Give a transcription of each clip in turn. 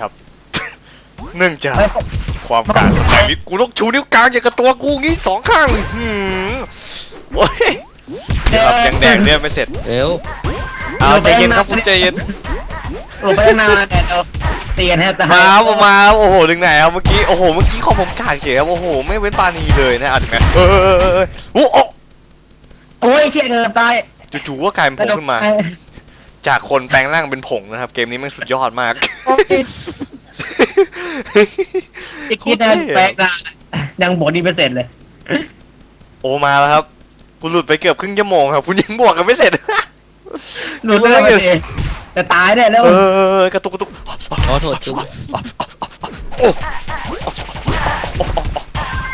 ครับ เนื่องจากเฮ้ยความกลางของใจลิดกูต้องชูนิ้วกลางอย่างกับตัวกูงี้สองข้างเลยหืมโอ้ยเดี๋ยวครับยังแดงเนี่ยไม่เสร็จเร็วเอาใจเย็นครับคุณใจเย็นหลบไปตั้งนานเนี่ยเราตีกันแทบตายมาครับมาครับโอ้โหถึงไหนครับเมื่อกี้โอ้โหเมื่อกี้ข้อผมกลางเก๋ครับโอ้โหไม่เว้นปานีเลยนะอะถึงไหนเออเออเออเออโอ้โหโอ้ยเชี่ยเกือบตายจู่ๆก็กลายเป็นผงขึ้นมา จากคนแปลงร่างเป็นผงนะครับ เกมนี้มันสุดยอดมากโอ้ยอีกคิดนะแปลกนะยังบวกดีเปอร์เซ็นต์เลย โอ้มาแล้วครับ คุณหลุดไปเกือบครึ่งชั่วโมงครับ คุณยังบวกกันไม่เสร็จ หลุดไปแล้วดิจะตายได้แล้ว เออกระตุกกระตุกขอโทษจุ๊บโอ้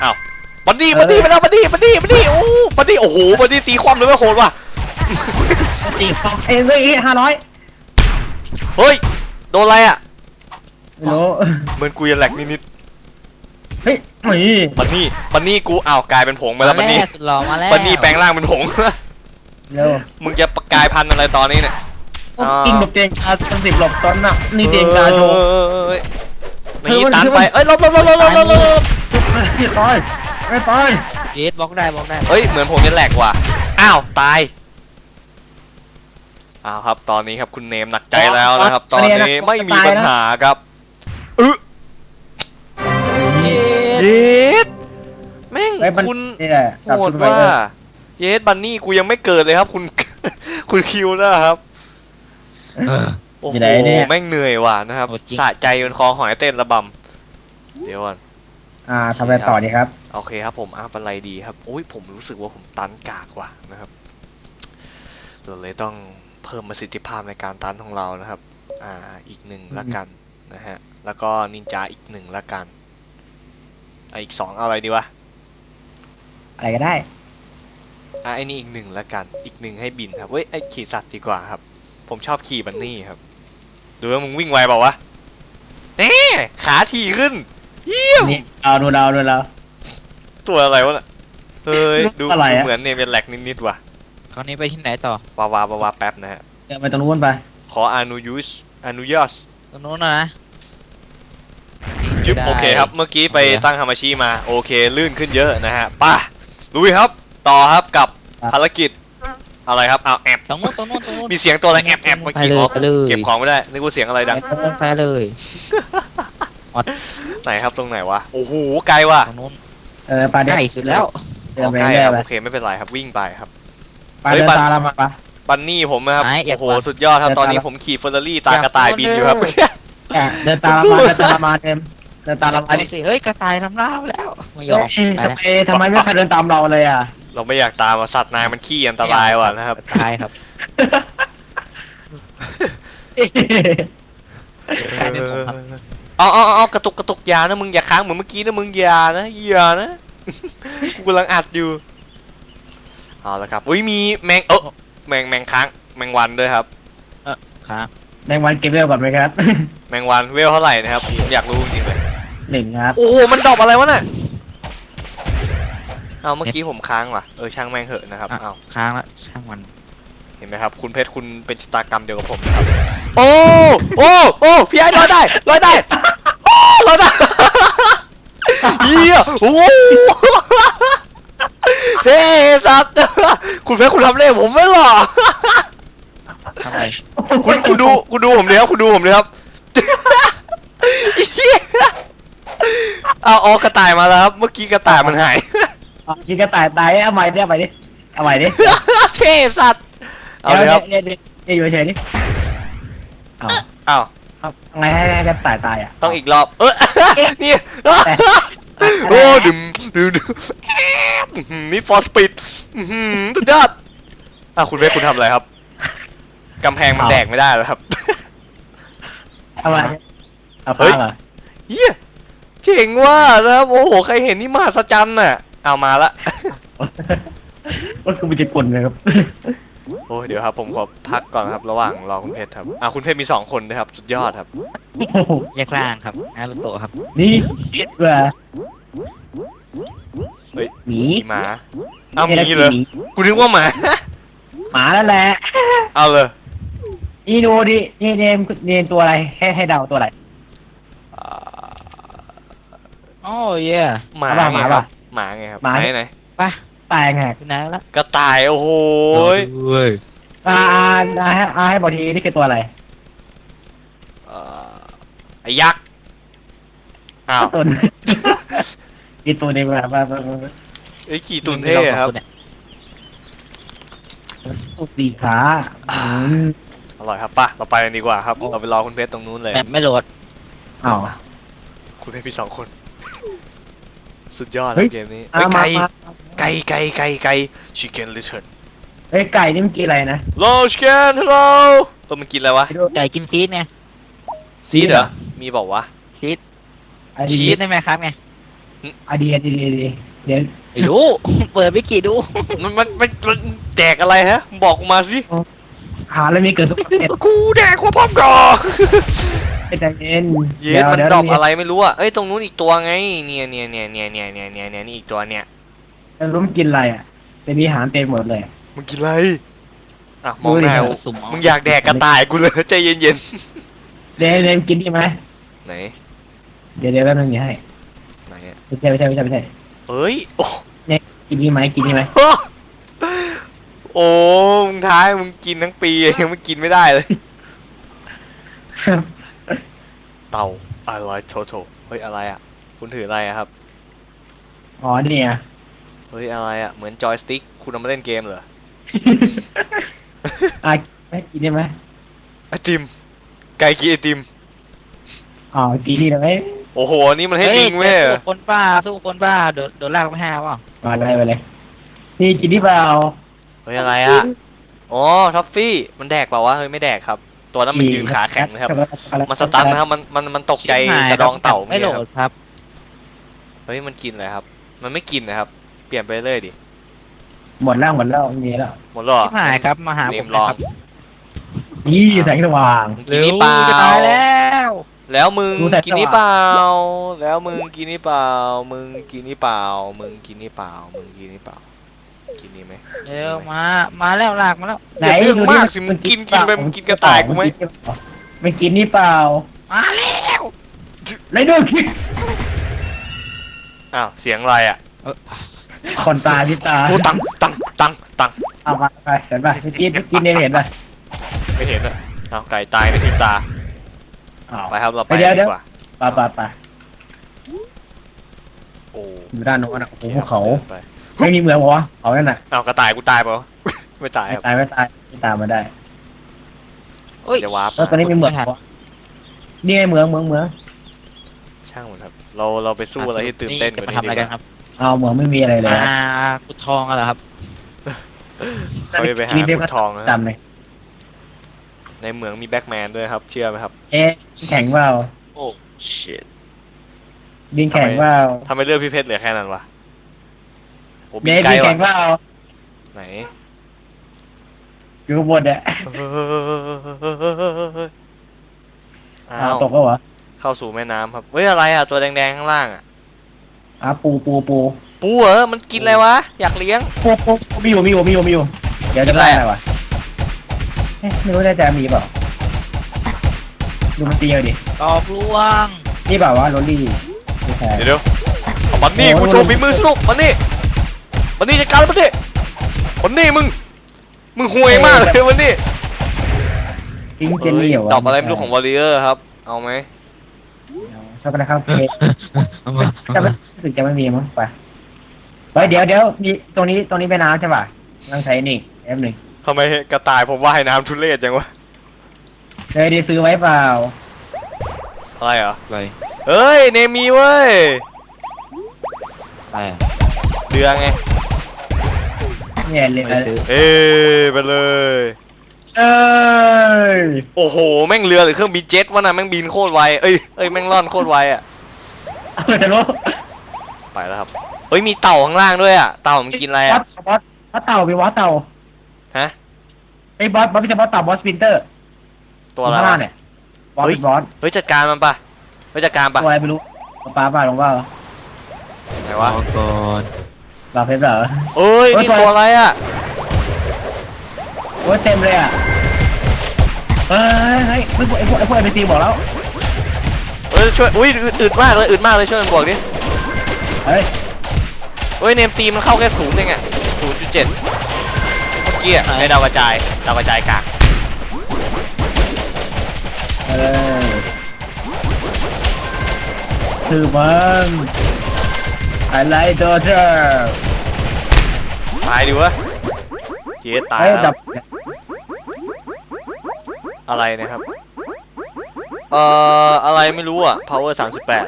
อ้าวบัดดี้บัดดี้ไปแล้วบัดดี้บัดดี้บัดดี้โอ้บัดดี้โอ้โหบัดดี้ตีความเลยไม่โหดว่ะ ตีฟองเองก็อีห้าร้อยเฮ้ย โดนอะไรอะ ไม่รู้เหมือนกูจะแหลกนิดเฮ้ยนี่ๆบัดนี่บัดนี่กูอ้าวกลายเป็นผงไปมาแล้วบัดแล้นี่วสุดหล่อมาแล้วบัดนี่แปลงร่างเป็นผง เร็วมึงจะประกายพันธุ์อะไรตอนนี้เนี่ยกิงหลบเตียงกาชนสิบหลบต้นน่ะนี่เตียงกาโชว์ เอ้ยเธอนี่มันตันคือไปมันเอ้ยหลบหลบหลบหลบหลบหลบหลบไม่ตายไม่ตายเยสบล็อกได้บล็อกได้เฮ้ยเหมือนผมจะแหลกว่ะอ้าวตายอ้าวครับ ตอนนี้ครับคุณเนมหนักใจแล้วนะครับ ตอนนี้ไม่มีปัญหาครับอึเยสเยสแม่งไอ้มันคุณนี่แหละจับโหดคุณไว้ว่าเลยเยสบันนี่กูยังไม่เกิดเลยครับ คุณคุณคิวนะครับเออโอ้อโหยู่ไหนเนี่ยแม่งเหนื่อยว่ะนะครับโอ้จริงสะใจเป็นคอหอยเต้นระบำเดี๋ยวก่อนอ่าทำอะไรต่อดีครับ โอเคครับผมอาเป็นไรดีครับโอ้ยผมรู้สึกว่าผมตันกากว่ะนะครับเราเลยต้องเพิ่มประสิทธิภาพในการตันของเรานะครับอ่าอีกหนึ่งละกันนะฮะแล้วก็นินจาอีกหนึ่งละกันอะอีกสองเอาอะไรดีวะอะไรก็ได้อะไอ้นี่อีกหนึ่งละกัน อีกหนึ่งให้บินครับเว้ยไอ้ขี่สัตว์ดีกว่าครับ ผมชอบขี่บันนี่ครับ ดูว่ามึงวิ่งไวเปล่าวะเน่ขาถี่ขึ้นเยี่ยมนี่เอาดูเราดูเราตัวอะไรวะน่ะเฮ้ยดูอะไรดูอะเหมือนเนมเป็นแหลกนิดๆว่ะ คราวนี้ไปที่ไหนต่อวาวาวาวาแป๊บนะฮะ เดินไปตรงนู้นไป ขออนุยุสอนุญาตตรงนู้นนะนะจึ๊บได้ โอเคครับ เมื่อกี้ไปโอเค ตั้งฮามาชิมา โอเค ลื่นขึ้นเยอะนะฮะไป่ะลุยครับ ต่อครับกับครับ ภารกิจ อะไรครับอ้าวแอบ ตรงนู้นตรงนู้นตรงนู้น มีเสียงตัวอะไรแอบแอบเมื่อไปกี้เลยอ๋อไปเลย เก็บของไม่ได้ นึกว่าเสียงอะไรดัง ไปเลยไหนครับตรงไหนวะ โอ้โห ไกลว่ะตรงนู้นเออไปเดิใกล้สุดแล้ว เดินไปใกล้เรื่อคยรับ ไปโอเค ไม่เป็นไรครับ วิ่งไปครับ ไปเฮ้ยเดินบัตรตามเรามาปะ บันนี่ผมนะครับ ไหนอยากโอ้โหฟังสุดยอดครับเดินตอนนี้ตามผมขี่เฟอร์รารี่ตากระต่ายบินอยู่ครับแอะเดินตามเรามาเดินตามเรามาเดินเดินตามเรามาดิสิเฮ้ยกระต่ายทำหน้าไปแล้วไม่ยอมเอ้ยไปทำแล้วไมทำไมไม่ใครเดินตามเราเลยอะ เราไม่อยากตามอะสัตว์นายมันขี้อันตรายว่ะนะครับ ตายครับกลายเป็นผมครับเอาเอาเอาเอากระตุกกระตุกอยานะมึงอย่าค้างเหมือนเมื่อกี้นะมึงอย่านะอย่านะ กูกำลังอัดอยู่ เอาละครับอุ้ยมีแมงเออแมงแมงค้างแมงวันด้วยครับ ครับในวันเก็บเวลก่อนไหมครับ แมงวันเวลเท่าไหร่นะครับผมอยากรู้จริงๆเลยหนึ่งครับ โอ้โหมันดรอปอะไรวะน่ะเอาเมื่อกี้ผมค้างว่ะเออช่างแม่งเหอะนะครับอะเอาค้างละช่างมันเห็นไหมครับ คุณเพชรคุณเป็นชะตากรรมเดียวกับผมนะครับโอ้โอ้โอ้พี่ไอ้ลอยได้ลอยได้โอ้ลอยได้เยี่ยโอ้โห เฮ้สัตว์คุณเพชรคุณทำเล่ผมไม่หรอทำไมคุณคุณดูคุณดูผมเลยครับคุณดูผมเลยครับเหี้ยเอาออกกระต่ายมาแล้วครับ เมื่อกี้กระต่ายมันหายเอากินกระต่ายตายเอาใหม่ดิเอาใหม่ดิเอาใหม่ดิเท่สัตว์เอาเลยครับเดี๋ยวเดี๋ยวเดี๋ยวอยู่เฉยๆดิเอาอ้าวเอาไงให้ให้กระต่ายตายอะต้องอีกรอบเออนี่โอ้ดึมดึม ดึมนี่ฟอร์สปีดสุดยอดอะคุณเวทคุณทำอะไรครับกำแพงมันแดกไม่ได้แล้วครับเอาใหม่เอาเฮ้พัยงเหรอเยี่ยเจ๋งว่านะครับ โอ้โห ใครเห็นนี่มหัศจรรย์น่ะ เอามาละก็คือมันจะกลเลยครับ โอ้ยเดี๋ยวครับ ผมขอพักก่อนครับ ระหว่างรอคุณเพชรครับ อะคุณเพชรมีสองคนนะครับ สุดยอดครับ แยกร่างครับอารุโตะครับ นี่เจ็ดว่ะ เฮ้ยหมีขี่หมาเอามีเลยกูนึกว่าหมา หมาแล้วแหละเอาเลยนี่ดูดินี่เนมเนมตัวอะไรให้ให้เดาตัวอะไรโอ้เย่หมาหมาไงหมาครับปะหมาไงครับหมา ไหนไหนตายไงคุณนายละกระต่ายโอ้โหยเว้ยอ่าอ่าให้อ่าให้บอกทีนี่คือตัวอะไรเอ่อไอ้ยักษ์อ้าวตุน มีตัวนี้มามามามาไอ้ยขี่ตุนเท่ครับตัวสีขาอืมอร่อยครับป่ะเราไปกันดีกว่าครับเราไปรอคุณเพชรตรงนู้นเลย แบบไม่โหลด อ้าว คุณเพชรพี่สองคน สุดยอดเฮ้นะยเกมนี้อ่าเฮ้ยมาไก่มาไก่ไก่ไก่ไก่ชิคเก้นลิเทิร์นเฮ้ยไก่นี่มันกินอะไรนะโลชิคเก้นฮัลโหลเออมันกินอะไรวะไก่กินชีสไงชีสเหรอมีบอกวะชีสไอชีดีสได้ไหมครับไง ไอดีไอดีไอดีเดี๋ยวไม่รู้ เปิดวิกิดู มันมันมันมันแดกอะไรฮะ บอกกูมาสิ หาแล้วมีเกิดสุขภาพกูแดกหัวพร้อมก่อนใจเย็นเย็นมันดี๋ยวดรอปเดี๋ยวอะไรไม่รู้อะเอ้ยตรงนู้นอีกตัวไง เนี่ยเนี่ยเนี่ยเนี่ยเนี่ยเนี่ยเนี่ยเนี่ยนี่อีกตัวเนี่ยจะรู้มันกินอะไรอะแต่มีอาหารเต็มหมดเลยมึงกินอะไรอะมองหน้าดูดิกูสุ่มเอามึงอยากแดกกระต่ายกูเลยใจเย็นเดี๋ยวเดี๋ยวกินได้ไหมๆไหน เดี๋ยวเดี๋ยวแป๊บนึงอย่าให้ ไหนอะไม่ใช่ไม่ใช่ไม่ใช่ไม่ใช่เอ้ย โอ้กินนี่ไหมกินนี่ไหมโอ้มึงท้ายมึงกินทั้งปียังไม่กินไม่ได้เลย เต่าอะไรโทโทเฮ้ยอะไรอะ คุณถืออะไรอะครับ อ๋อเนี่ยเฮ้ยอะไรอะ เหมือนจอยสติ๊กคุณเอามาเล่นเกมเหรออะไม่กินได้ไหมไอติมไก่กินไอติมอ๋อกินนี่ได้ไหม โอ้โห นี่มันให้ลิงเว้ยสู้คนป้าสู้คนป้าโดนโดนลากไปห้าเปล่ามาเลยไปเลยนี่กินที่เปล่าเฮ้ยอะไรอะ อ๋อ ท็อฟฟี่ มันแดกเปล่าวะ เฮ้ยไม่แดกครับ ตัวนั้นมันยืนขาแข็งนะครับ มันสตันนะครับ มัน มัน มันตกใจชิบหายกระดองเต่าไม่โหลเมื่อกี้ดครับครับ เฮ้ย มันกินอะไรครับ มันไม่กินนะครับ เปลี่ยนไปเรื่อยดิ หมดแล้วหมดแล้วไม่มีแล้ว หมดแล้วเหรอชิบหายครับมาหาเนผมมลอง นะครับ นี่แสงสว่าง มึงกินนี่เปล่า จะตายแล้ว แล้วมึงดูแต่กินนี่เปล่า แล้วมึงกินนี่เปล่า มึงกินนี่เปล่า มึงกินนี่เปล่า มึงกินนี่เปล่า กินนี่ไหมเร็วมา มาแล้วลากมาแล้ว ไหนอย่าเรื่องดูมากสิมึงกินกินไปมึงกินกระต่ายกูไหมไม่กินนี่เปล่ามาแล้วไรเดอร์คิกอ้าวเสียงอะไรอะเออคนตายพี่ตาโอ้ตังตังตังตังเอามาไปเห็นป่ะพี่กินพี่กินเนี่ยเห็นป่ะ ไม่เห็นอะอ้าวไก่ตายในพริบตาอ้าว ไปครับเราไปเดี๋ยว ดีเดี๋ยวกว่าไปไปไปโอ้อยู่ด้านโน้นอะโอ้โหภูเขาไปไม่มีเมืองวะเขานั่นน่ะอ้าวกระต่ายกูตายเปล่า ไม่ตายไม่ครับตายไม่ตายไม่ตามมาได้โอ้ย เดี๋ยววาร์ปแล้วตอนนี้มีเมืองวะนี่ไงเมืองเมืองเมืองช่างมันครับ เราเราไปสู้อะไรที่ตื่นเต้นกว่านี้จะดีมากทำอะไรกันว่าครับเอาเมืองไม่มีอะไรเลยมาขุดทองกันเหรอครับ เขาจะไปหาขุดทองนะครับจำเลย ในเมืองมีแบ็กแมนด้วยครับ เชื่อไหมครับ เอ๊ะแข่งเปล่าโอ้ชิตดินแข่งเปล่าทำไมเลือกพี่เพชรเหลือแค่นั้นวะโอ้บิเดนนไกลดินว่ะแข่งเปล่าไหนอยู่ข้างบนอะอ้าอ้าววตกแล้วเหรอเข้าสู่แม่น้ำครับเฮ้ยอะไรอะตัวแดงๆข้างล่างอะอะปูปูปูปูเหรอมันกินอะไรวะ อยากเลี้ยง ปูปูปูมีอยู่มีอยู่มีอยู่มีอยู่เดี๋ยวจะได้อะไรวะ เอ๊ะไม่รู้ได้จะมีเปล่าดูมันตีเอาดิตอบลวงนี่เปล่าวะโรลลี่ไม่ใช่ เดี๋ยวเดี๋ยวเอามันนี่โอ้กูยโชว์ฝีมือสิลูกมันนี่มันนี่จัดการมันนี่มันนี่มึง มึงห่วยมากเลยวันนี้ทิ้งเจนนี่เหรอวะตอบอะไรไม่รู้ของวอลเลเยอร์ครับ เอาไหมชอบนะครับเพจจะไม่รู้สึกจะไม่มีมั้งไปเฮ้ยเดี๋ยวเดี๋ยวมีตรงนี้ตรงนี้เป็นน้ำใช่ป่ะต้องใช้นี่เอฟหนึ่งทำไมกระต่ายผมว่ายน้ำทุเรศจังวะเคยได้ซื้อไว้เปล่า อะไรเหรออะไรเอ้ยเนมีเว้ยอะไรอะเรือไง เนี่ยเลยไม่ซื้อเอ้ยไปเลย เอ้ยโอ้โห แม่งเรือหรือเครื่องบินเจ็ตวะน่ะแม่งบินโคตรไว เอ้ยเอ้ยแม่งล่อนโคตรไวอะ เอาจะรู้ไปแล้วครับเฮ้ยมีเต่าข้างล่างด้วยอะ เต่ามันกินอะไรอะบอสบอสเต่าไปบอสเต่าฮะ ไอ้ยบอสบอสไม่ใช่บอสเต่าบอสวินเตอร์ตัวอะไรข้างล่างวะ เนี่ยบอสเฮ้ยเป็นบอสเฮ้ยจัดการมันปะเฮ้ยจัดการปะตัวอะไรไม่รู้ปลาปลาลงว่าไหนวะรอก่อนปลาเพชรเหรอ เอ้ยนี่ตัวอะไรอะโอ้ยเต็มเลยอะเฮ้ยเฮ้ยไอ้พวกไอ้พวกไอ้พวกไอ้พีซีบอกแล้วเอ้ยช่วยอุ้ยอึดอึดมากเลยอึดมากเลยช่วยกันบวกดิเฮ้ยเฮ้ยเนมตีมันเข้าแค่ศูนย์เองอะศูนย์จุดเจ็ด เมื่อกี้อะใช้ดาวกระจายดาวกระจายกากเออคือมันอะไรตัวเธอตายดิวะเจ๊ตายเฮ้ยแล้ดัวบอะไรนะครับ เอ่ออะไรไม่รู้อะ power สามสิบแปด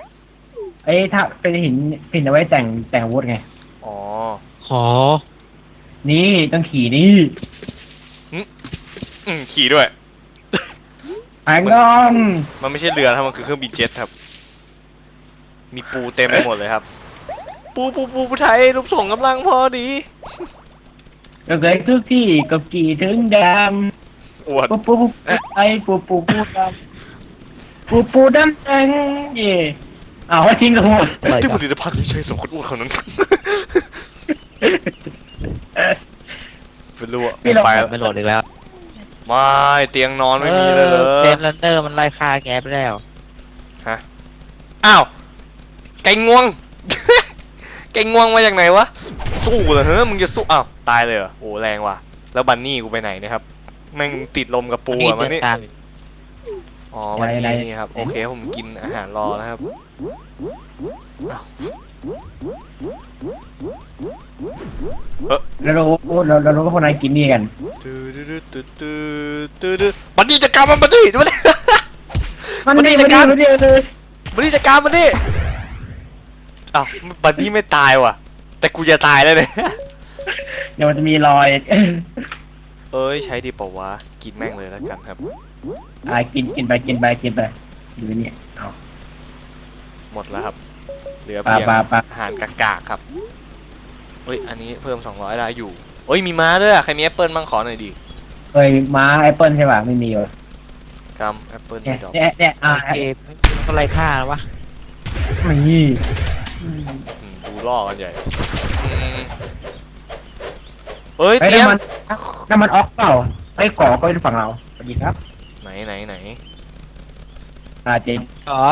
เอ้ยถ้าเป็นหินหินเอาไว้แต่งแต่งอาวุธไงอ๋อขอ นี่ต้องขี่นี่อืมขี่ด้วยแองกอนมันไม่ใช่เรือครับมันคือเครื่องบินเจ็ตครับ มีปูเต็มไปหมดเลยครับ ปูปูปูปูไทยรูปส่งกำลังพอดีก็เคยทุกที่กับกี่ถึงดอวดำปูปูปูไอปูปูปูดำปูปูดำแดงเย่อ้าวทิ้งกันหมดที่ผลิตภัณฑ์ที่ใช้สมคนอ้วนเขานั้น เป็นรู้อะผมไปแล้วไม่โหลดอีกแล้วไม่เตียงนอนไม่มีเลยเหรอเดนลันเดอร์มันไล่ฆ่าแกไปแล้ว ฮะ อ้าว ไก่งวง ไก่งวงมาจากไหนวะ สู้เหรอเฮ้ยมึงจะสู้ อ้าว ตายเลยเหรอ โอ้แรงว่ะ แล้วบันนี่กูไปไหนเนี่ยครับแม่งติดลมกับปูอะมันนี่เดิตามอ๋อวันนี้นี่ครับ โอเคผมกินอาหารรอนะครับอ้าว แล้วเราเราเราเราก็คนไหนกินนี่กันตื้อตื้อตื้อตื้อตื้อตื้อบันนี่จัดการมันบันนี่ดูมันดิมันมันนี่นี่จัมัดนการนี่มันนี่เลยบันนี่จัดการมันดิอ้าวบันนี่ไม่ตายว่ะ แต่กูจะตายแล้วเนี่ยเดี๋ยวมันจะมีรอยเอ้ยใช้ดีเปล่าวะกินแม่งเลยแล้วกันครับอ่ากินกินไปกินไปกินไปดูเนี่ยเอาหมดแล้วครับ เหลือปลาเพียงปลาปลา อาหารกากๆครับเฮ้ยอันนี้เพิ่ม200ได้อยู่เฮ้ยมีม้าด้วยอะใครมีแอปเปิลบ้างขอหน่อยดิเคยม้าแอปเปิลใช่ป่ะไม่มีเลยกำแอปเปิลเนี่ยดอกเนี่ยเนี่ยอ่าเกมมันก็ไล่ฆ่าแล้ววะไม่มีอืมดูล่อกันใหญ่อืมเฮ้ยไอ้ยเตรียมน้ำมันน้ำมันออกเปล่าไอ้ก่อก็เป็นฝั่งเราสวัสดีครับไหนไหนไหนอ่าเจนอ๋อ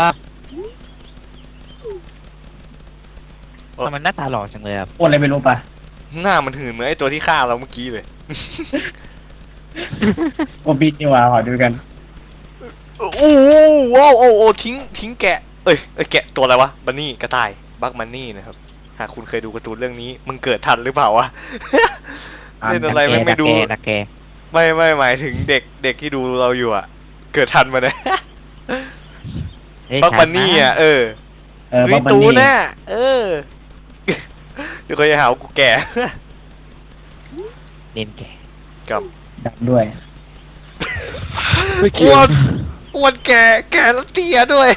ทำไมหน้าตาหล่อจังเลยครับโอนอะไรไม่รู้ป่ะหน้ามันหืนเหมือนไอตัวที่ฆ่าเราเมื่อกี้เลย โอบินนี่หว่าขอดูกันโอ้โหโอ้โอ้โอ้ทิ้งทิ้งแกะ เอ้ยเอ้ยแกะตัวอะไรวะ บันนี่กระต่าย บักมันนี่นะครับ หากคุณเคยดูการ์ตูนเรื่องนี้ มึงเกิดทันหรือเปล่าวะ เล่นอะไรไม่งไม่ดู นักแกไม่ไม่หมายถึงเด็กเด็กที่ดูเราอยู่อะ เกิดทันมาเนี่ยเอ้ยบักมันนี่อะ เออเออลุบัยบบันตูนี่น่ะเออเดี๋ยวเขาจะหาว่ากูแก่ เน้นแกกับดับด้วยอ้วนอ้วนแก่แก่แล้วเตี้ยด้วย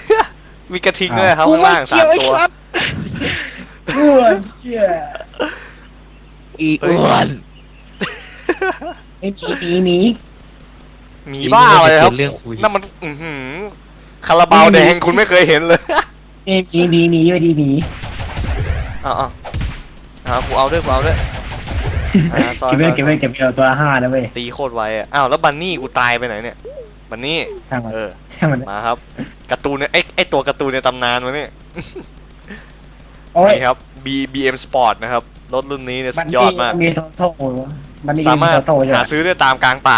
มีกระทิงด้วยครับข้างล่างสามตัว อ้วนเชี่ยอีเอ้ย อ้วนไม่มีมีมีหมีบ้าเลยครับ เรื่องคุยนั่นมันอือหือคาราบาวแดงคุณไม่เคยเห็นเลยมีมีมีมีเยอะดีมีเอ้าวอ้าวอ้าวกูเอาด้วยกูเอาด้วยอ่าซอยเก็บไว้ซอยเก็บไว้เก็บไว้เอาตัวละห้านะเว้ยตีโคตรไวอะอ้าวแล้วบันนี่กูตายไปไหนเนี่ยบันนี่ช่างมันเออ ช่างมันมาครับการ์ตูนเนี่ยไอไอตัวการ์ตูนในตำนานวะเนี่ยโอ้ยนี่ครับ B BM Sport นะครับ รถรุ่นนี้เนี่ยบัสุนดยอดมาก มีโทโต้บันนี่สามารถโทโต้ใช่หาไหมซื้อได้ตามกลางป่า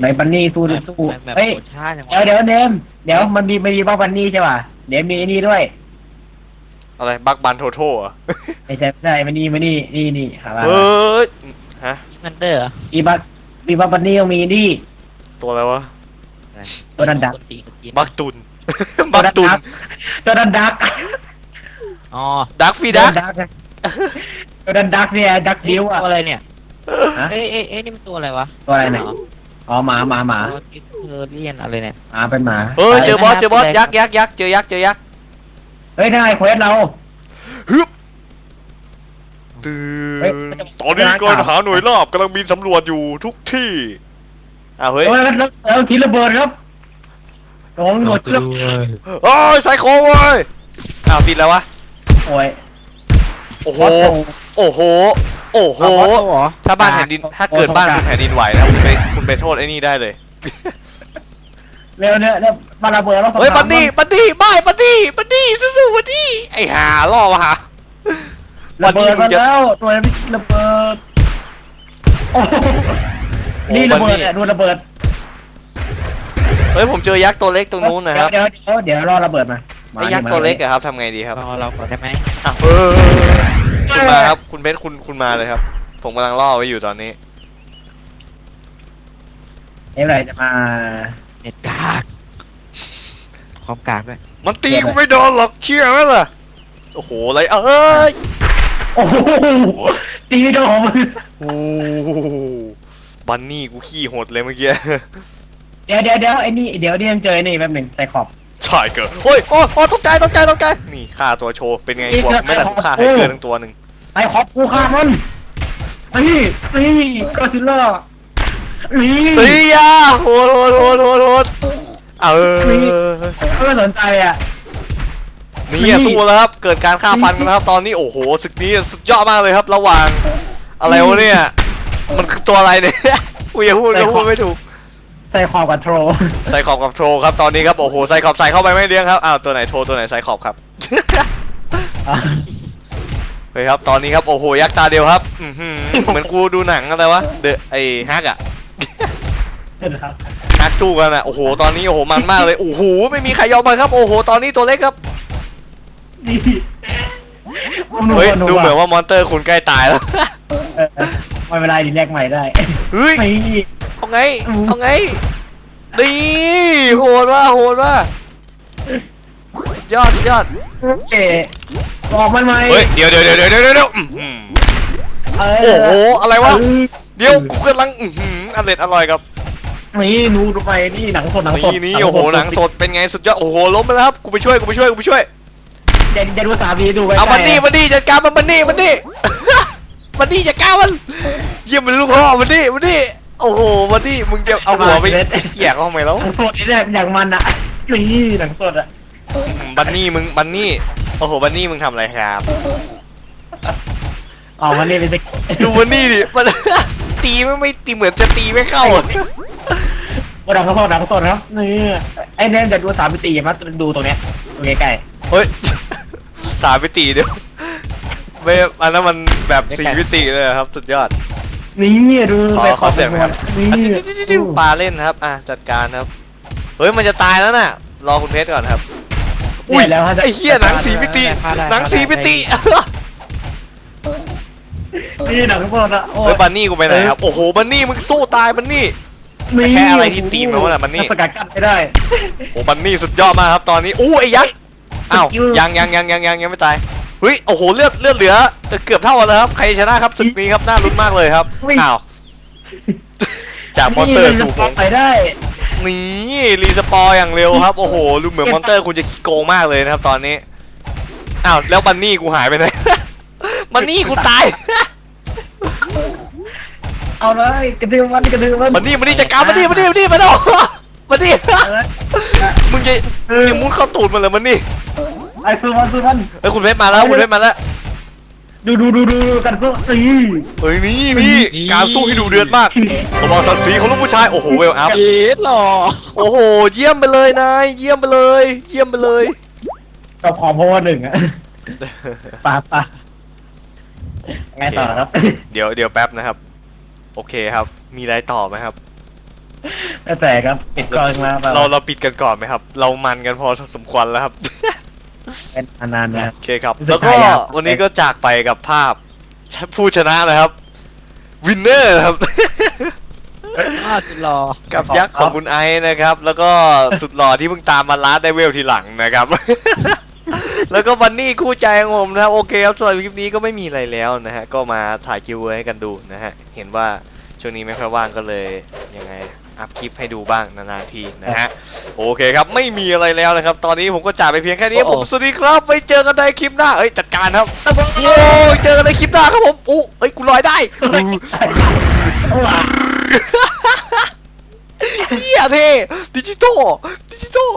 ไหนบันนี่สู้ดิสู้แบบแบบเฮ้ยโหดชาติจังวะเดี๋ยวเดี๋ยวเนมเดี๋ยวมันมีมันมีบ้าบันนี่ใช่ป่ะเดี๋ยวมีไอ้นี่ด้วย อะไรบักบันโทโต้อะไม่ใช่ไม่ใช่มันนี่มันนี่นี่นี่หามาเฮ้ยฮะมันเด้อมีบักมีบ้าบันนี่ต้องมีนี่ตัวอะไรวะตัวนั้นดักคนตีคนกินบักตุนบักตุนตัวนั้นดักอ๋อดักฟีตัวดันั้กนดักตัวนั้นดักเนี่ยดักดิวอะตัวอะไรเนี่ยฮะเอ้ยเอ้ยเอ้ยนี่มันตัวอะไรวะตัวอะไรเนี่ยอ๋อหมาหมาหมาตัวที่เธอเรียนอะไรเนี่ยหมาเป็นหมาเฮ้ยเจอบอสไปเจอบอสไปยักษ์ยักษ์ยักษ์เจอยักษ์เจอยักษ์ เฮ้ยได้เควสเรา ฮึบตื่เฮ้ยนตอนนี้กองทหารหน่วยรอบกำลังบินสำรวจอยู่ทุกที่อ้าวเฮ้ยเฮ้ยแล้วแล้วแล้วทีระเบิดครับโอ้โหหมดเครื่องโอ้ยไซโคเว้ยอ้าวติดแล้ววะ โอ้ยโอ้โหบอสโตโอ้โห โอ้โหอ๋อบอสโตเหรอถ้าบ้านแผ่นดินอ่าถ้าเกิดบ้านคุณแผ่นดินไหวนะคุณไปคุณไปโทษไอ้นี่ได้เลย เร็วเนี่ยเนี่ยมาระเบิดแล้วเฮ้ยบันนี่บันนี่ไม่บันนี่บันนี่สู้ๆบันนี่ไอ้ห่าล่อมาหาระเบิดมึมางจะแล้วตัวนี้ระเบิดโอ้โหโอ้นี่ระเบิบัดนนี่เนี่ยดูระเบิดเฮ้ยผมเจอยักษ์ตัวเล็กตรงนู้นนะครับเดี๋ยวเดี๋ยวเดี๋ยวรอระเบิดมามาไอ้ยักษ์ตัวเล็กอะครับทำไงดีครับรอเราก่อนได้ไหมอะเออคุณมาครับคุณเพชรคุณคุณมาเลยครับ ผมกำลังล่อไว้อยู่ตอนนี้เอ้ยอะไรจะมา เน็ตกากความกากด้วย มันตีกูไม่โดนหรอกเชื่อไหมล่ะ โอ้โหอะไรเอ้ยโอ้โหตีไม่โดนโอ้โหบันนี่กูขี้โหดเลยเมื่อกี้เดี๋ยวเดี๋ยวเดี๋ยวไอ้นี่เดี๋ยวนี่ยังเจอไอ้นี่แป๊บหนึ่งใส่ขอบ ใช่เกิดเฮ้ยโอ้โอ้ตกใจตกใจตกใจนี่ฆ่าตัวโชว์เป็นไงกลัวไม่แต่กูฆ่าให้เกินทั้งตัวหนึ่งใส่ขอบกูฆ่ามันนี่นี่ก็ซิลล่านี่ เฮ้ยอยาโหดโหดโหดโหดโหดเอาเออไม่สนใจอะนี่อะสู้แล้วครับ เกิดการฆ่าฟันกันแล้วครับ ตอนนี้โอ้โหศึกนี้สุดยอดมากเลยครับ ระหว่าง อะไรวะเนี่ย มันคือตัวอะไรเนี่ยกูอย่าพูดก็พูดไม่ถูกใส่ขอบกับโทรไซคอบกับโทรครับตอนนี้ครับโอ้โหไซคอบใส่เข้าไปไม่เลี้ยงครับอ้าวตัวไหนโทรตัวไหนไซคอบครับเฮ้ยครับตอนนี้ครับโอ้โหยักษ์ตาเดียวครับอื้อหือเหมือนกูดูหนังอะไรวะเดอะไอฮักอะ ครับฮักสู้กันอะโอ้โหตอนนี้โอ้โหมันมากเลยโอ้โหไม่มีใครยอมมาครับ โอ้โห ตอนนี้ตัวเล็กครับนี่เฮ้ยดูเหมือนว่ามอนเตอร์คุณใกล้ตายแล้วเออไม่เป็นไรดีแลกใหม่ได้เฮ้ยไม่เอาไงเอาไงดีโหดว่ะโหดว่ะสุดยอดสุดยอดเอ๋บอกมันไหมเฮ้ยเดี๋ยวเดี๋ยวเดี๋ยวเดี๋ยวเดี๋ยวเดี๋ยวอื้อหือเโอ้โหอะไรวะ เออเดี๋ยวกูกำลังอื้อหืออร่อยอร่อยครับนี่นูดูไปนี่หนังสดหนังสดนี่นี่โอ้โหหนังสดเป็นไงสุดยอดโอ้โหล้มไปแล้วครับกูไปช่วยกูไปช่วยกูไปช่วยเดี๋ยวเดี๋ยวดูสามีดูไว้เอามันนี่มันนี่จัดการมันมันนี่มันนี่มันนี่จัดการมันเยี่ยมเป็นลูกพ่อมันนี่มันนี่โอ้โหมันนี่มึงจะเอาหัวไปเขี่ยเขาทำไมแล้วหนังสดนี่แหละอย่างมันอะนี่หนังสดอะบันนี่มึงบันนี่โอ้โหบันนี่มึงทำอะไรครับออกมันนี่เป็นสกดูบันนี่ดิมัน ตีไม่ไม่ตีเหมือนจะตีไม่เข้าอะว่าหนังสดหนังสดครับนี่ไอ้เนี่ยเดี๋ยวดูสามมิติมาดูตรงเนี้ยตรงใกล้เฮ้ยสามมิติเดียวไม่อันนั้นมันแบบสี่มิติเลยครับ สุดยอดๆนี่ดูขอไปขอเสียงหน่อยครับนี่อะจิ๊ดจิ๊ดจิ๊ดจิ๊ดปลาเล่นครับ อะจัดการครับ เฮ้ยมันจะตายแล้วน่ะ รอคุณเพชรก่อนครับ อุ้ยเนี่ยแล้วฮะไอ้เหี้ยหนังสีมิติ หนังสีมิติ นี่หนังสดอะโอ้เฮ้ยบันนี่กูไปไหนครับ โอ้โห บันนี่มึงสู้ตายบันนี่นี่แค่อะไรที่ตีมันวะน่ะมันนี่ สกัดกั้นไม่ได้ โอ้บันนี่สุดยอดมากครับตอนนี้ อู้ไอ้ยักษ์ อ้าวยังยังยังยังยังยังไม่ตายเฮ้ยโอ้โหเลือดเลือดเหลือเกือบเท่ากันแล้วครับ ใครชนะครับศึกนี้ครับน่าลุ้นมากเลยครับอ้าว จากมอนเตอร์สู่ผงไปได้ นี่รีสปอร์อย่างเร็วครับ โอ้โหดูเหมือนมอนเตอร์คุณจะขี้โกงมากเลยนะครับ ตอนนี้ อ้าวแล้วบันนี่กูหายไปไหน บันนี่กูตาย เอาเลยกระดือมันกระดือมันบันนี่บันนี่จัดการบันนี่บันนี่บันนี่มาดอกบันนี่เออมึงจะมึงจะมุดเข้าตูดมันเลยบันนี่ไอ้ซูมันซูมันเอ้ยคุณเพชรมาแล้วคุณเพชรมาแล้วดูดูดูดูกันสู้นี่เฮ้ยนี่นี่การสู้ที่ดูเดือดมากระบอกศักดิ์ศรีของลูกผู้ชายโอ้โหเวลอัพ เอ๊ะหรอโอ้โห เยี่ยมไปเลยนายเยี่ยมไปเลย เยี่ยมไปเลยก็พอเพราะว่าหนึ่งอะปาปา ไงต่อครับ เดี๋ยวเดี๋ยวแป๊บนะครับ โอเคครับ มีอะไรต่อไหมครับ แล้วแต่ครับปิดกล้องมาเราเราปิดกันก่อนไหมครับ เรามันกันพอสมควรแล้วครับ เป็นนานๆนะ โอเคครับรู้สึกแล้วก็หายากวันนี้ก็จากไปกับภาพผู้ชนะนะครับ วินเนอร์ครับ อ้าวสุดรอกับยักษ์ของคุณไอซ์นะครับ แล้วก็สุดหล่อที่เพิ่งตามมาล้าได้เวลทีหลังนะครับ แล้วก็วันนี้คู่ใจของผมนะครับโอเคครับสำหรับคลิปนี้ก็ไม่มีอะไรแล้วนะฮะก็มาถ่ายคิวเวอร์ให้กันดูนะฮะเห็นว่าช่วงนี้ไม่ค่อยว่างก็เลยยังไงอัพคลิปให้ดูบ้างนานๆทีนะฮะโอเคครับไม่มีอะไรแล้วนะครับ ตอนนี้ผมก็จ่ายไปเพียงแค่นี้โอ้ผมสวัสดีครับไปเจอกันในคลิปหน้าเอ้ยจัดการครับโอ้ยเจอกันในคลิปหน้าครับผมอู้เอ้ยกูลอยได้อู้เฮียเท่ดิจิตอลดิจิตอล